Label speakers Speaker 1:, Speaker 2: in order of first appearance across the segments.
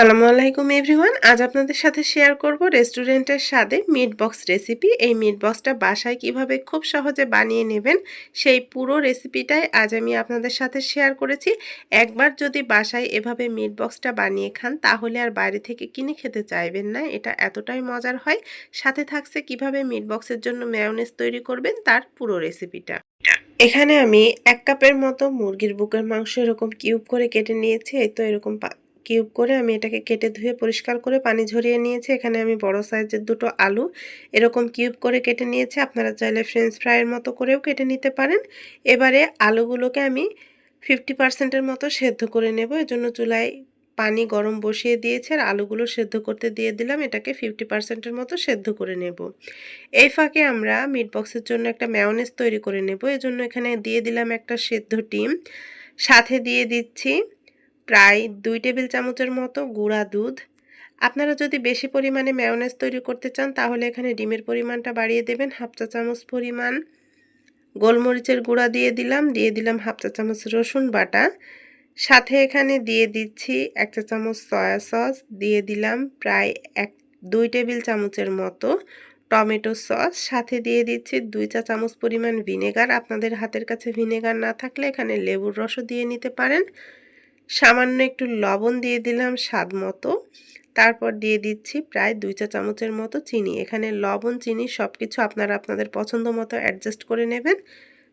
Speaker 1: আসসালামু আলাইকুম এভরিওয়ান আজ আপনাদের সাথে শেয়ার করব রেস্টুরেন্টের স্বাদে মিট বক্স রেসিপি এই মিট বক্সটা বাসায় কীভাবে খুব সহজে বানিয়ে নেবেন, সেই পুরো রেসিপিটাই আজ আমি আপনাদের সাথে শেয়ার করেছি। একবার যদি বাসায় এভাবে মিট বক্সটা বানিয়ে খান, তাহলে আর বাইরে থেকে কিনে খেতে চাইবেন না। এটা এতটাই মজার হয়। সাথে থাকছে কীভাবে মিট বক্সের জন্য মেয়নেজ তৈরি করবেন, তার পুরো রেসিপিটা এখানে আমি এক কাপের মতো মুরগির বুকের মাংস এরকম কিউব করে কেটে নিয়েছি। এই তো এরকম কিউব করে আমি এটাকে কেটে ধুয়ে পরিষ্কার করে পানি ঝরিয়ে নিয়েছি। এখানে আমি বড় সাইজের দুটো আলু এরকম কিউব করে কেটে নিয়েছি। আপনারা চাইলে ফ্রেঞ্চ ফ্রাইয়ের মতো করেও কেটে নিতে পারেন। এবারে আলুগুলোকে আমি ফিফটি পার্সেন্টের মতো সেদ্ধ করে নেব। এজন্য চুলায় পানি গরম বসিয়ে দিয়েছে আর আলুগুলো সেদ্ধ করতে দিয়ে দিলাম। এটাকে ফিফটি পার্সেন্টের মতো সেদ্ধ করে নেব। এই ফাঁকে আমরা মিট বক্সের জন্য একটা ম্যাওনেজ তৈরি করে নেব। এজন্য এখানে দিয়ে দিলাম একটা সেদ্ধ ডিম সাথে দিয়ে দিচ্ছি প্রায় দুই টেবিল চামচের মতো গুঁড়া দুধ। আপনারা যদি বেশি পরিমাণে ম্যায়োনেজ তৈরি করতে চান, তাহলে এখানে ডিমের পরিমাণটা বাড়িয়ে দেবেন, হাফ চা চামচ পরিমাণ। গোলমরিচের গুঁড়া দিয়ে দিলাম দিয়ে দিলাম হাফ চা চামচ রসুন বাটা। সাথে এখানে দিয়ে দিচ্ছি এক চা চামচ সয়া সস, দিয়ে দিলাম প্রায় এক, দুই টেবিল চামচের মতো টমেটো সস। সাথে দিয়ে দিচ্ছি দুই চা চামচ পরিমাণ ভিনেগার। আপনাদের হাতের কাছে ভিনেগার না থাকলে এখানে লেবুর রসও দিয়ে নিতে পারেন। সামান্য একটু লবণ দিয়ে দিলাম স্বাদ মতো। তারপর দিয়ে দিচ্ছি প্রায় দুই চা চামচের মতো চিনি। এখানে লবণ, চিনি সব কিছু আপনারা আপনাদের পছন্দ মতো অ্যাডজাস্ট করে নেবেন।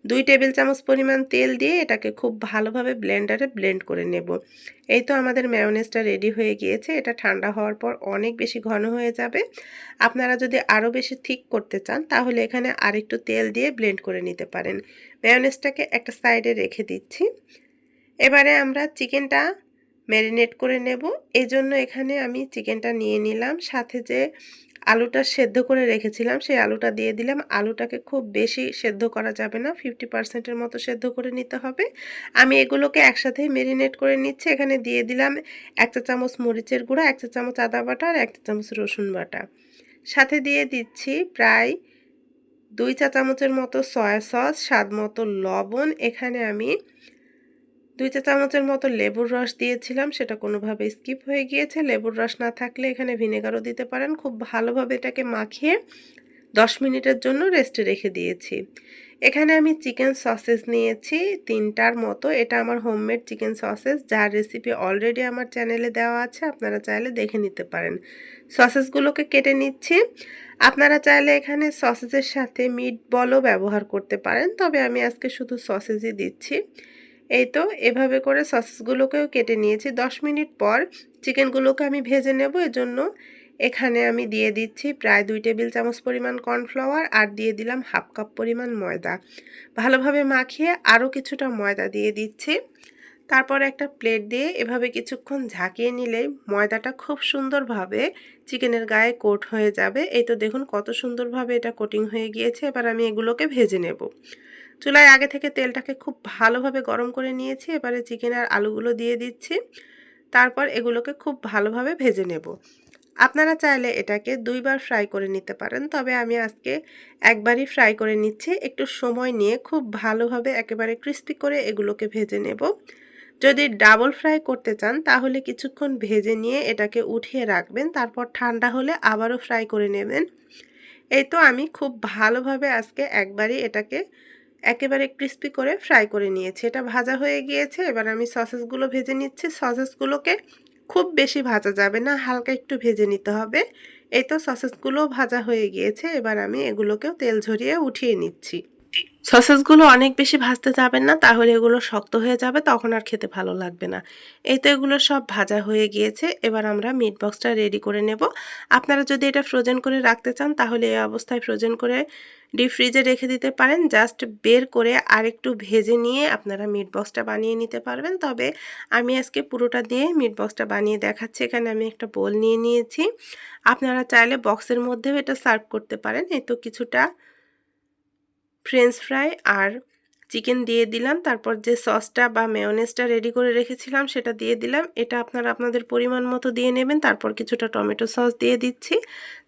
Speaker 1: দুই টেবিল চামচ পরিমাণ তেল দিয়ে এটাকে খুব ভালোভাবে ব্লেন্ডারে ব্লেন্ড করে নেব। এই তো আমাদের ম্যায়োনেজটা রেডি হয়ে গিয়েছে। এটা ঠান্ডা হওয়ার পর অনেক বেশি ঘন হয়ে যাবে। আপনারা যদি আরও বেশি ঠিক করতে চান, তাহলে এখানে আরেকটু তেল দিয়ে ব্লেন্ড করে নিতে পারেন। ম্যায়োনেজটাকে একটা সাইডে রেখে দিচ্ছি। এবারে আমরা চিকেনটা ম্যারিনেট করে নেব। এই জন্য এখানে আমি চিকেনটা নিয়ে নিলাম। সাথে যে আলুটা সেদ্ধ করে রেখেছিলাম, সেই আলুটা দিয়ে দিলাম। আলুটাকে খুব বেশি সেদ্ধ করা যাবে না ফিফটি পার্সেন্টের মতো সেদ্ধ করে নিতে হবে। আমি এগুলোকে একসাথেই মেরিনেট করে নিচ্ছি। এখানে দিয়ে দিলাম এক চা চামচ মরিচের গুঁড়া, এক চা চামচ আদা বাটা আর এক চা চামচ রসুন বাটা। সাথে দিয়ে দিচ্ছি প্রায় দুই চা চামচের মতো সয়া সস, স্বাদ মতো লবণ। এখানে আমি দুই চা চামচের মতো লেবুর রস দিয়েছিলাম, সেটা কোনোভাবে স্কিপ হয়ে গিয়েছে। লেবুর রস না থাকলে এখানে ভিনেগারও দিতে পারেন। খুব ভালোভাবে এটাকে মাখিয়ে দশ মিনিটের জন্য রেস্টে রেখে দিয়েছি। এখানে আমি চিকেন সসেস নিয়েছি, তিনটার মতো। এটা আমার হোমমেড চিকেন সসেস, যার রেসিপি অলরেডি আমার চ্যানেলে দেওয়া আছে, আপনারা চাইলে দেখে নিতে পারেন। সসেসগুলোকে কেটে নিচ্ছি। আপনারা চাইলে এখানে সসেসের সাথে মিট বলও ব্যবহার করতে পারেন, তবে আমি আজকে শুধু সসেসই দিচ্ছি। এই তো, এভাবে করে সসেসগুলোকেও কেটে নিয়েছি। দশ মিনিট পর চিকেনগুলোকে আমি ভেজে নেব। এজন্য এখানে আমি দিয়ে দিচ্ছি প্রায় দুই টেবিল চামচ পরিমাণ কর্নফ্লাওয়ার আর দিয়ে দিলাম হাফ কাপ পরিমাণ ময়দা। ভালোভাবে মাখিয়ে আরও কিছুটা ময়দা দিয়ে দিচ্ছি। তারপর একটা প্লেট দিয়ে এভাবে কিছুক্ষণ ঝাঁকিয়ে নিলে ময়দাটা খুব সুন্দরভাবে চিকেনের গায়ে কোট হয়ে যাবে। এই তো দেখুন কত সুন্দরভাবে এটা কোটিং হয়ে গিয়েছে। এবার আমি এগুলোকে ভেজে নেব। চুলায় আগে থেকে তেলটাকে খুব ভালোভাবে গরম করে নিয়েছি, এবারে চিকেন আর আলুগুলো দিয়ে দিচ্ছি। তারপর এগুলোকে খুব ভালোভাবে ভেজে নেব। আপনারা চাইলে এটাকে দুইবার ফ্রাই করে নিতে পারেন, তবে আমি আজকে একবারই ফ্রাই করে নিচ্ছি। একটু সময় নিয়ে খুব ভালোভাবে একেবারে ক্রিস্পি করে এগুলোকে ভেজে নেব। যদি ডাবল ফ্রাই করতে চান, তাহলে কিছুক্ষণ ভেজে নিয়ে এটাকে উঠিয়ে রাখবেন, তারপর ঠান্ডা হলে আবারও ফ্রাই করে নেবেন। এই তো আমি খুব ভালোভাবে আজকে একবারই এটাকে একেবারে ক্রিস্পি করে ফ্রাই করে নিয়েছি। এটা ভাজা হয়ে গিয়েছে, এবার আমি সসেসগুলো ভেজে নিচ্ছি। সসেসগুলোকে খুব বেশি ভাজা যাবে না, হালকা একটু ভেজে নিতে হবে। এই তো সসেসগুলো ভাজা হয়ে গিয়েছে, এবার আমি এগুলোকেও তেল ঝরিয়ে উঠিয়ে নিচ্ছি। সসেসগুলো অনেক বেশি ভাজতে যাবেন না, তাহলে এগুলো শক্ত হয়ে যাবে, তখন আর খেতে ভালো লাগবে না। এই তো এগুলো সব ভাজা হয়ে গিয়েছে, এবার আমরা মিট বক্সটা রেডি করে নেব। আপনারা যদি এটা ফ্রোজেন করে রাখতে চান, তাহলে এই অবস্থায় ফ্রোজেন করে ডিপ ফ্রিজে রেখে দিতে পারেন। জাস্ট বের করে আরেকটু ভেজে নিয়ে আপনারা মিট বক্সটা বানিয়ে নিতে পারবেন। তবে আমি আজকে পুরোটা দিয়ে মিট বক্সটা বানিয়ে দেখাচ্ছি। এখানে আমি একটা বোল নিয়ে নিয়েছি। আপনারা চাইলে বক্সের মধ্যেও এটা সার্ভ করতে পারেন। এই তো কিছুটা ফ্রেঞ্চ ফ্রাই আর চিকেন দিয়ে দিলাম। তারপর যে সসটা বা মেয়নেজটা রেডি করে রেখেছিলাম, সেটা দিয়ে দিলাম। এটা আপনারা আপনাদের পরিমাণ মতো দিয়ে নেবেন। তারপর কিছুটা টমেটো সস দিয়ে দিচ্ছি।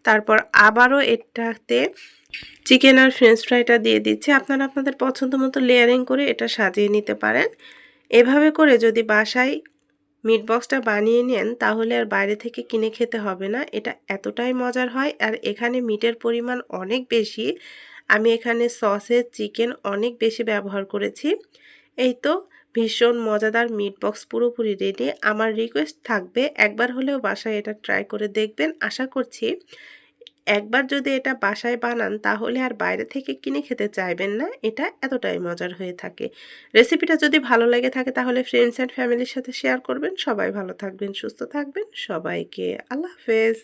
Speaker 1: তারপর আবারও এটাতে চিকেন আর ফ্রেঞ্চ ফ্রাইটা দিয়ে দিচ্ছি। আপনারা আপনাদের পছন্দ মতো লেয়ারিং করে এটা সাজিয়ে নিতে পারেন। এভাবে করে যদি বাসায় মিট বক্সটা বানিয়ে নেন, তাহলে আর বাইরে থেকে কিনে খেতে হবে না। এটা এতটাই মজার হয়। আর এখানে মিটের পরিমাণ অনেক বেশি। আমি এখানে সসের চিকেন অনেক বেশি ব্যবহার করেছি। এই তো, ভীষণ মজাদার মিট বক্স পুরোপুরি রেডি আমার রিকোয়েস্ট থাকবে, একবার হলেও বাসায় এটা ট্রাই করে দেখবেন, আশা করছি। একবার যদি এটা বাসায় বানান, তাহলে আর বাইরে থেকে কিনে খেতে চাইবেন না, এটা এতটাই মজার হয়ে থাকে। রেসিপিটা যদি ভালো লেগে থাকে, তাহলে ফ্রেন্ডস অ্যান্ড ফ্যামিলির সাথে শেয়ার করবেন। সবাই ভালো থাকবেন, সুস্থ থাকবেন। সবাইকে আল্লাহ হাফেজ।